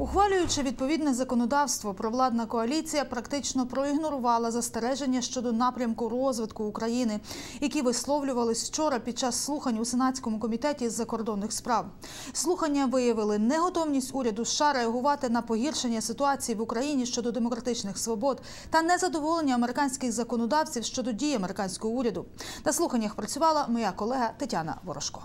Ухвалюючи відповідне законодавство, провладна коаліція практично проігнорувала застереження щодо напрямку розвитку України, які висловлювались вчора під час слухань у сенатському комітеті з закордонних справ. Слухання виявили неготовність уряду США реагувати на погіршення ситуації в Україні щодо демократичних свобод та незадоволення американських законодавців щодо дій американського уряду. На слуханнях працювала моя колега Тетяна Ворожко.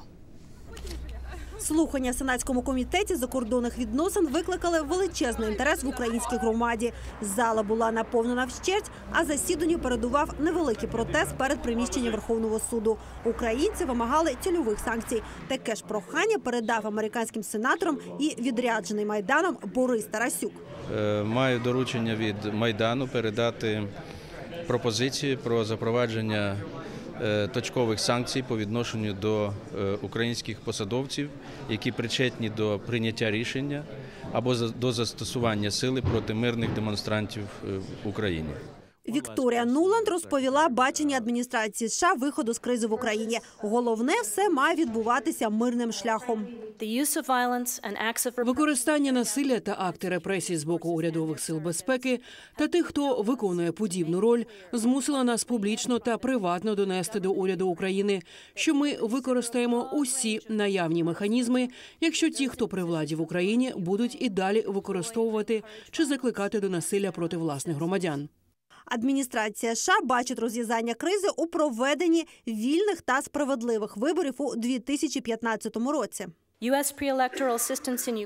Слухання в сенатському комітеті закордонних відносин викликали величезний інтерес в українській громаді. Зала була наповнена вщерть, а засіданню передував невеликий протест перед приміщенням Верховного суду. Українці вимагали цільових санкцій. Таке ж прохання передав американським сенаторам і відряджений майданом Борис Тарасюк. Е, Маю доручення від Майдану передати пропозиції про запровадження точкових санкцій по відношенню до е, українських посадовців, які причетні до прийняття рішення або до застосування сили проти мирних демонстрантів е, в Україні. Вікторія Нуланд розповіла бачення адміністрації США виходу з кризи в Україні. Головне, все має відбуватися мирним шляхом. Використання насилля та акти репресій з боку урядових сил безпеки та тих, хто виконує подібну роль, змусила нас публічно та приватно донести до уряду України, що ми використаємо усі наявні механізми, якщо ті, хто при владі в Україні, будуть і далі використовувати чи закликати до насилля проти власних громадян. Адміністрація США бачить розв'язання кризи у проведенні вільних та справедливих виборів у 2015 році.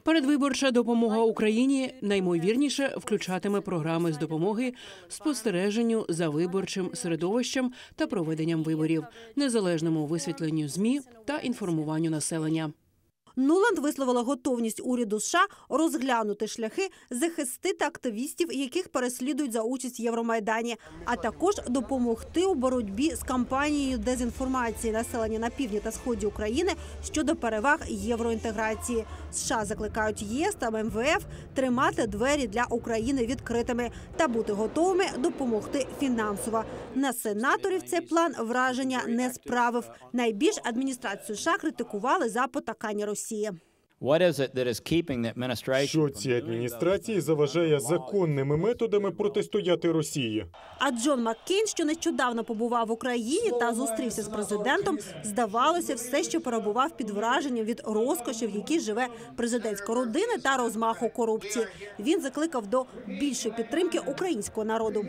Передвиборча допомога Україні наймовірніше включатиме програми з допомоги спостереженню за виборчим середовищем та проведенням виборів, незалежному висвітленню змі та інформуванню населення. Нуланд висловила готовність уряду США розглянути шляхи захистити активістів, яких переслідують за участь в Євромайдані, а також допомогти у боротьбі з кампанією дезінформації населення на півдні та сході України щодо переваг євроінтеграції. США закликають ЄС та МВФ тримати двері для України відкритими та бути готовими допомогти фінансово. На сенаторів цей план враження не справив. Найбільш адміністрацію США критикували за потакання Росії. What is it that is keeping the administration Що цій адміністрації заважає законними методами протистояти Росії? А Джон Маккейн, що нещодавно побував в Україні та зустрівся з президентом, здавалося, все ще перебував під враженням від розкоші, в якій живе президентська родина та розмаху корупції. Він закликав до більшої підтримки українського народу.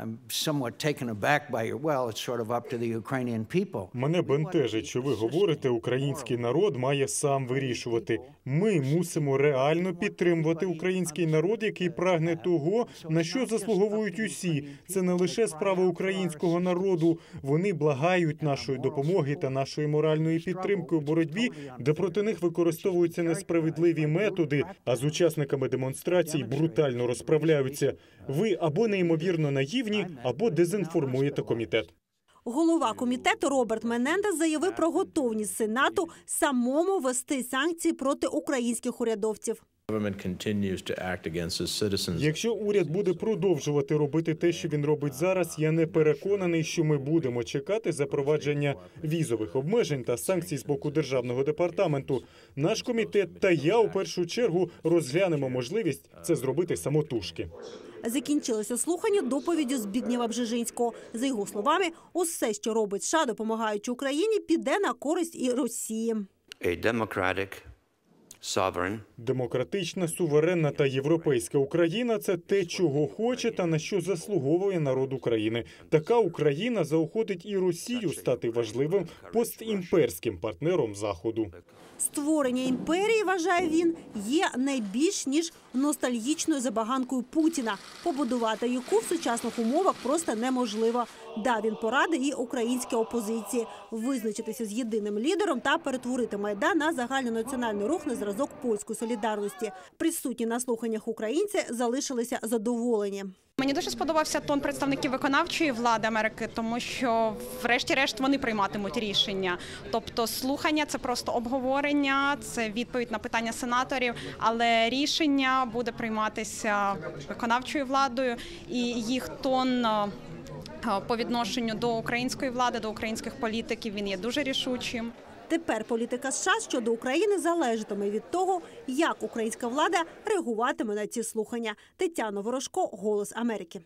I'm somewhat taken aback by your, well, it's sort of up to the Ukrainian people. Мене бентежить, що ви говорите, український народ має сам вирішувати. Ми мусимо реально підтримувати український народ, який прагне того, на що заслуговують усі. Це не лише справа українського народу. Вони благають нашої допомоги та нашої моральної підтримки у боротьбі, де проти них використовуються несправедливі методи, а з учасниками демонстрацій брутально розправляються. Ви або неймовірно наївні, або дезінформуєте комітет. Голова комітету Роберт Менендес заявив про готовність сенату самому вести санкції проти українських урядовців. Якщо уряд буде продовжувати робити те, що він робить зараз, я не переконаний, що ми будемо чекати запровадження візових обмежень та санкцій з боку державного департаменту. Наш комітет та я у першу чергу розглянемо можливість це зробити самотужки. Закінчилося слухання доповіддю Збігнєва Бжежинського. За його словами, усе, що робить США, допомагаючи Україні, піде на користь і Росії. a democratic, Демократична, суверенна та європейська Україна це те, чого хоче та на що заслуговує народ України. Така Україна заохотить і Росію стати важливим постімперським партнером Заходу. Створення імперії, вважає він, є найбільш ніж ностальгічною забаганкою Путіна, побудувати яку в сучасних умовах просто неможливо. Дав він поради і українській опозиції визначитися з єдиним лідером та перетворити майдан на загальнонаціональний рух на зразок польської солідарності. Присутні на слуханнях українці залишилися задоволені. Мені дуже сподобався тон представників виконавчої влади Америки, тому що, врешті-решт, вони прийматимуть рішення. Тобто, слухання це просто обговорення, це відповідь на питання сенаторів, але рішення буде прийматися виконавчою владою, і їх тон. По відношенню до української влади, до українських політиків він є дуже рішучим. Тепер політика США щодо України залежатиме від того, як українська влада реагуватиме на ці слухання. Тетяна Ворожко, Голос Америки.